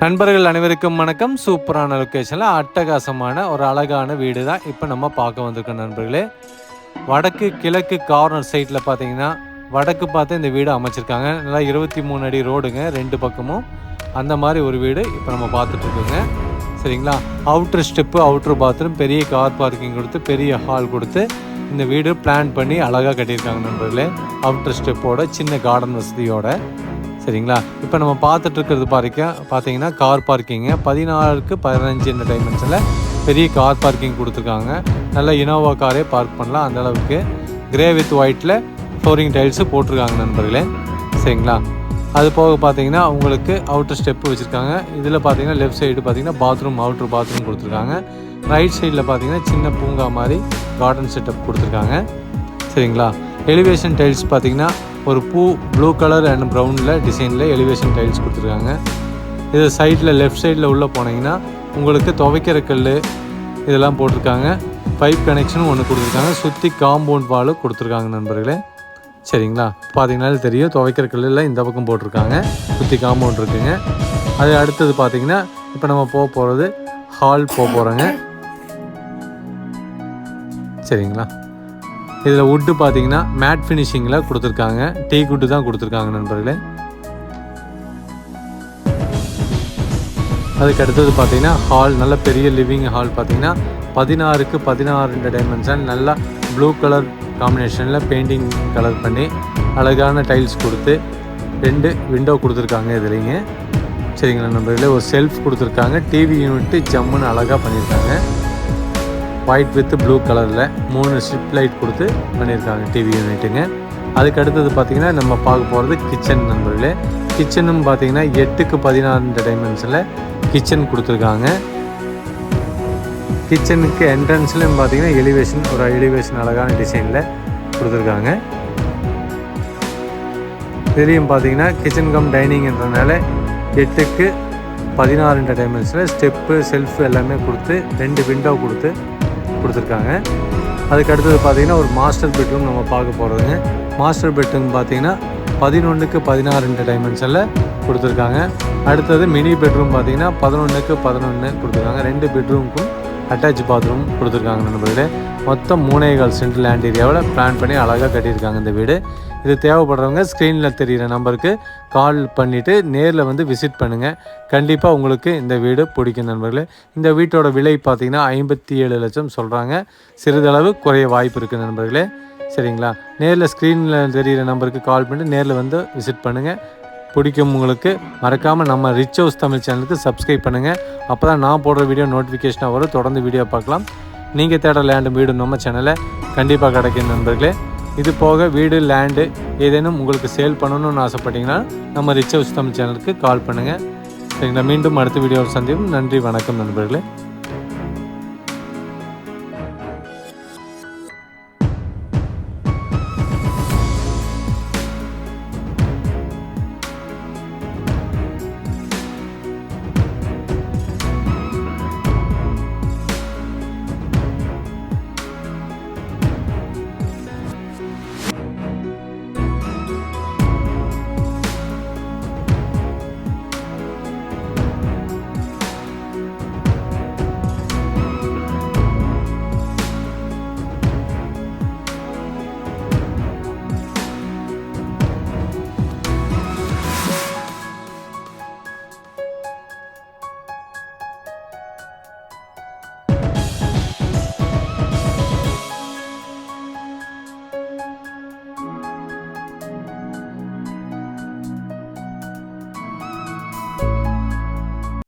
நண்பர்கள் அனைவருக்கும் வணக்கம். சூப்பரான லொக்கேஷனில் அட்டகாசமான ஒரு அழகான வீடு தான் இப்போ நம்ம பார்க்க வந்திருக்கோம் நண்பர்களே. வடக்கு கிழக்கு கார்னர் சைட்டில் பார்த்தீங்கன்னா வடக்கு பார்த்து இந்த வீடு அமைச்சிருக்காங்க. நல்லா இருபத்தி மூணு அடி ரோடுங்க ரெண்டு பக்கமும். அந்த மாதிரி ஒரு வீடு இப்போ நம்ம பார்த்துட்ருக்கோங்க சரிங்களா? அவுட்ரு ஸ்டெப்பு அவுட்ரு பாத்ரூம் பெரிய கார் பார்க்கிங் கொடுத்து பெரிய ஹால் கொடுத்து இந்த வீடு பிளான் பண்ணி அழகாக கட்டியிருக்காங்க நண்பர்களே. அவுட்ரு ஸ்டெப்போட சின்ன கார்டன் வசதியோட. சரிங்களா? இப்போ நம்ம பார்த்துட்டு இருக்கிறது பார்க்க பார்த்தீங்கன்னா கார் பார்க்கிங்கு பதினாலுக்கு பதினஞ்சு இந்த டைமென்ஷனில் பெரிய கார் பார்க்கிங் கொடுத்துருக்காங்க. நல்ல இனோவா காரே பார்க் பண்ணலாம். அந்த அளவுக்கு கிரே வித் ஒயிட்டில் ஃப்ளோரிங் டைல்ஸு போட்டிருக்காங்க நண்பர்களே. சரிங்களா? அது போக பார்த்தீங்கன்னா உங்களுக்கு அவுட்டர் ஸ்டெப்பு வச்சுருக்காங்க. இதில் பார்த்தீங்கன்னா லெஃப்ட் சைடு பார்த்தீங்கன்னா பாத்ரூம் அவுட்ரு பாத்ரூம் கொடுத்துருக்காங்க. ரைட் சைடில் பார்த்தீங்கன்னா சின்ன பூங்கா மாதிரி கார்டன் செட்டப் கொடுத்துருக்காங்க. சரிங்களா? எலிவேஷன் டைல்ஸ் பார்த்தீங்கன்னா ஒரு பூ ப்ளூ கலர் அண்ட் ப்ரௌனில் டிசைனில் எலிவேஷன் டைல்ஸ் கொடுத்துருக்காங்க. இது சைடில் லெஃப்ட் சைடில் உள்ளே போனீங்கன்னா உங்களுக்கு துவைக்கிற கல் இதெல்லாம் போட்டிருக்காங்க. பைப் கனெக்ஷனும் ஒன்று கொடுத்துருக்காங்க. சுற்றி காம்பவுண்ட் வாலு கொடுத்துருக்காங்க நண்பர்களே. சரிங்களா? பார்த்தீங்கன்னாலே தெரியும். துவைக்கிற கல்லில் இந்த பக்கம் போட்டிருக்காங்க. சுற்றி காம்பவுண்ட் இருக்குங்க. அது அடுத்தது பார்த்தீங்கன்னா இப்போ நம்ம போக போகிறது ஹால் போக போகிறோங்க சரிங்களா? இதில் வுட்டு பார்த்தீங்கன்னா மேட் ஃபினிஷிங்கில் கொடுத்துருக்காங்க. டீ குட்டு தான் கொடுத்துருக்காங்க நண்பர்களே. அதுக்கு அடுத்தது பார்த்தீங்கன்னா ஹால் நல்ல பெரிய லிவிங் ஹால் பார்த்தீங்கன்னா பதினாறுக்கு பதினாறு டைமென்ஷன் நல்லா ப்ளூ கலர் காம்பினேஷனில் பெயிண்டிங் கலர் பண்ணி அழகான டைல்ஸ் கொடுத்து ரெண்டு விண்டோ கொடுத்துருக்காங்க இதுலேங்க சரிங்களா நண்பர்களே? ஒரு செல்ஃப் கொடுத்துருக்காங்க. டிவி யூனிட்டு ஜம்முன்னு அழகாக பண்ணியிருக்காங்க. ஒயிட் வித் ப்ளூ கலரில் மூணு ஸ்ட்ரிப் லைட் கொடுத்து பண்ணியிருக்காங்க டிவி யூனிட்டுங்க அதுக்கு அடுத்தது பார்த்தீங்கன்னா நம்ம பார்க்க போகிறது கிச்சன் நண்பர்களே. கிச்சனும் பார்த்தீங்கன்னா எட்டுக்கு பதினாறு டைமென்ஷனில் கிச்சன் கொடுத்துருக்காங்க. கிச்சனுக்கு என்ட்ரன்ஸ்லையும் பார்த்தீங்கன்னா எலிவேஷன் ஒரு எலிவேஷன் அழகான டிசைனில் கொடுத்துருக்காங்க. இதுலேயும் பார்த்தீங்கன்னா கிச்சன் கம் டைனிங்கிறதுனால எட்டுக்கு பதினாறு டைமென்ஷனில் ஸ்டெப்பு செல்ஃபு எல்லாமே கொடுத்து ரெண்டு விண்டோ கொடுத்து கொடுத்துருக்காங்க. அதுக்கு அடுத்தது பார்த்திங்கன்னா ஒரு மாஸ்டர் பெட்ரூம் நம்ம பார்க்க போகிறதுங்க மாஸ்டர் பெட்ரூம் பார்த்தீங்கன்னா பதினொன்றுக்கு பதினாறு டைமென்ஷனில் கொடுத்துருக்காங்க. அடுத்தது மினி பெட்ரூம் பார்த்தீங்கன்னா பதினொன்றுக்கு பதினொன்று கொடுத்துருக்காங்க. ரெண்டு பெட்ரூமுக்கும் அட்டாச் பாத்ரூம் கொடுத்துருக்காங்க நண்பர்களே. மொத்தம் மூணே சென்ட்ரல் சென்ட் லேண்ட் ஏரியாவில் பிளான் பண்ணி அழகாக கட்டியிருக்காங்க இந்த வீடு. இது தேவைப்படுறவங்க ஸ்க்ரீனில் தெரிகிற நம்பருக்கு கால் பண்ணிவிட்டு நேரில் வந்து விசிட் பண்ணுங்கள் கண்டிப்பாக உங்களுக்கு இந்த வீடு பிடிக்கும் நண்பர்களே. இந்த வீட்டோட விலை பார்த்திங்கன்னா ஐம்பத்தி ஏழு லட்சம் சொல்கிறாங்க சிறிதளவு குறைய வாய்ப்பு இருக்குது நண்பர்களே. சரிங்களா? நேரில் ஸ்க்ரீனில் தெரிகிற நம்பருக்கு கால் பண்ணிட்டு நேரில் வந்து விசிட் பண்ணுங்கள் பிடிக்கும் உங்களுக்கு மறக்காமல் நம்ம ரிச் ஹவுஸ் தமிழ் சேனலுக்கு சப்ஸ்கிரைப் பண்ணுங்கள் அப்போ தான் நான் போடுற வீடியோ நோட்டிஃபிகேஷனாக வரும். தொடர்ந்து வீடியோ பார்க்கலாம். நீங்கள் தேடுற லேண்டு வீடு நம்ம சேனலை கண்டிப்பாக கிடைக்கும் நண்பர்களே. இது போக வீடு லேண்டு ஏதேனும் உங்களுக்கு சேல் பண்ணணும்னு ஆசைப்பட்டீங்கன்னா நம்ம ரிச் ஹவுஸ் தமிழ் சேனலுக்கு கால் பண்ணுங்கள் சரிங்களா மீண்டும் அடுத்த வீடியோவில் சந்திப்போம். நன்றி வணக்கம் நண்பர்களே.